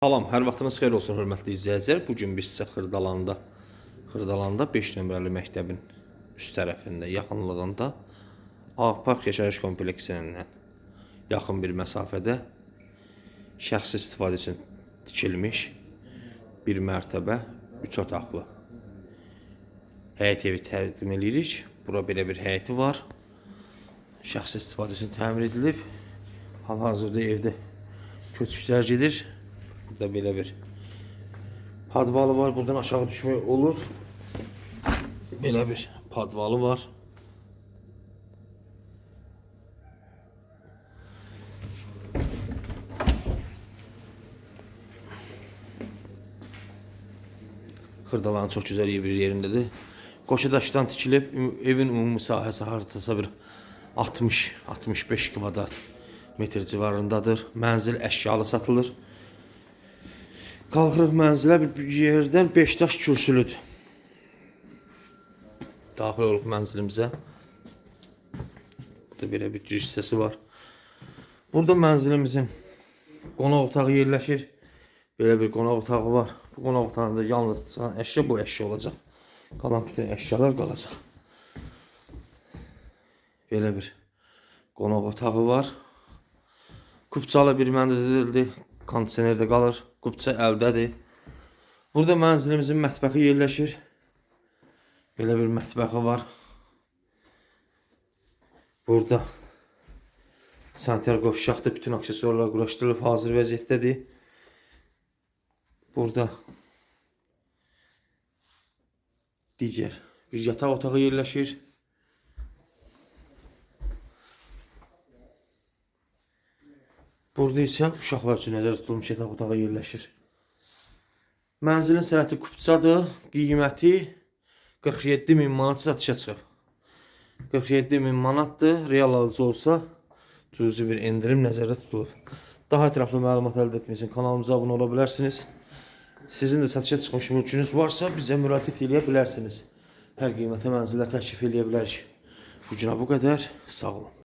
Salam, hər vaxtınız xeyir olsun hörmətli izləyicilər. Bu gün biz sizə Xırdalanda, Xırdalanda 5 nömrəli məktəbin üst tərəfində, yaxınlığında Ağpark yaşayış kompleksindən yaxın bir məsafədə şəxsi istifadə üçün tikilmiş bir mərtəbə 3 otaqlı həyət evi təqdim edirik. Bura belə bir həyəti var. Şəxsi istifadə üçün təmir edilib. Hal-hazırda evdə köçüşlər gedir. Burada belə bir padvalı var. Buradan aşağı düşmək olur. Belə bir padvalı var. Xırdalanın çox gözəl bir yerindədir. Qoşa daşdan tikilib evin ümumi sahəsi hardasa bir 60-65 kvadrat metr civarındadır. Mənzil əşyalı satılır. Qalxırıq mənzilə bir yerdən 5 daş kürsülüdür. Daxil olub mənzilimizə. Burada belə bir giriş hissəsi var. Burada mənzilimizin qonaq otağı yerləşir. Belə bir qonaq otağı var. Bu qonaq otağında yalnız əşya bu əşya olacaq. Qalan bütün əşyalar qalacaq. Belə bir qonaq otağı var. Kupçalı bir mənzildir. Kondisioner də qalır. Kupça əldədir. Burada mənzilimizin mətbəxi yerləşir. Belə bir mətbəxi var. Burada sanitar qovşaqda bütün aksesuarlar quraşdırılıb hazır vəziyyətdədir. Burada digər bir yataq otağı yerləşir. Burada isə uşaqlar üçün nəzərdə tutulmuş yataq otağı yerləşir. Mənzilin sənəti kupçadır. Qiyməti 47 min manat satışa çıxıb. 47 min manatdır. Real alıcı olsa cüzi bir endirim nəzərdə tutulub. Daha ətraflı məlumat əldə etmək üçün kanalımıza abunə ola bilərsiniz. Sizin də satışa çıxmış mülkünüz varsa bizə müraciət edə bilərsiniz. Hər qiymətə mənzillər təklif edə bilərik. Bu günə bu qədər. Sağ olun.